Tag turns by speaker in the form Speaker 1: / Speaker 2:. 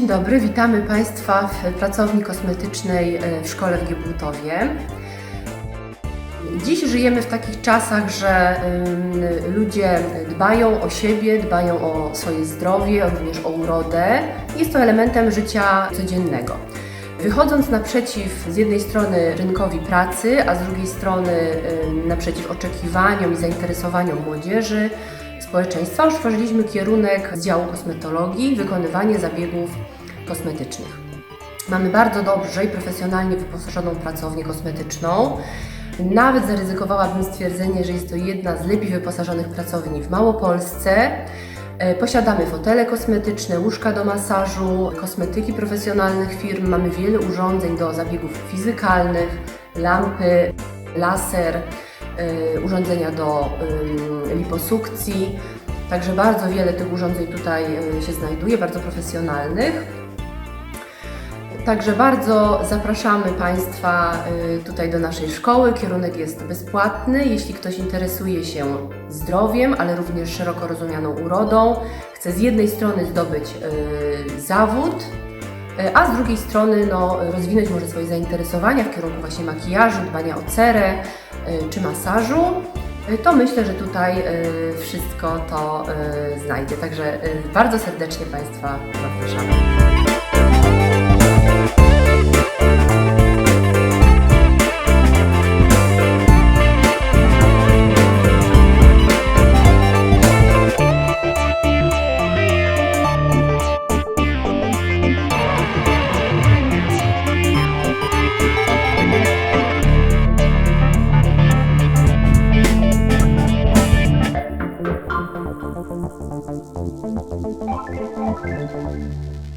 Speaker 1: dobry, witamy Państwa w pracowni kosmetycznej e, w szkole w Gibraltowie. Dziś żyjemy w takich czasach, że ludzie dbają o siebie, dbają o swoje zdrowie, również o urodę. Jest to elementem życia codziennego. Wychodząc naprzeciw z jednej strony rynkowi pracy, a z drugiej strony naprzeciw oczekiwaniom i zainteresowaniom młodzieży, społeczeństwa, utworzyliśmy kierunek z działu kosmetologii, wykonywanie zabiegów kosmetycznych. Mamy bardzo dobrze i profesjonalnie wyposażoną pracownię kosmetyczną. Nawet zaryzykowałabym stwierdzenie, że jest to jedna z lepiej wyposażonych pracowni w Małopolsce. E, Posiadamy fotele kosmetyczne, łóżka do masażu, kosmetyki profesjonalnych firm. Mamy wiele urządzeń do zabiegów fizykalnych, lampy, laser, e, urządzenia do liposukcji. Także bardzo wiele tych urządzeń tutaj się znajduje, bardzo profesjonalnych. Także bardzo zapraszamy Państwa y, tutaj do naszej szkoły. Kierunek jest bezpłatny. Jeśli ktoś interesuje się zdrowiem, ale również szeroko rozumianą urodą, chce z jednej strony zdobyć y, zawód, y, a z drugiej strony no, rozwinąć może swoje zainteresowania w kierunku właśnie makijażu, dbania o cerę czy masażu, to myślę, że tutaj wszystko to znajdzie. Także bardzo serdecznie Państwa zapraszamy. Thank you.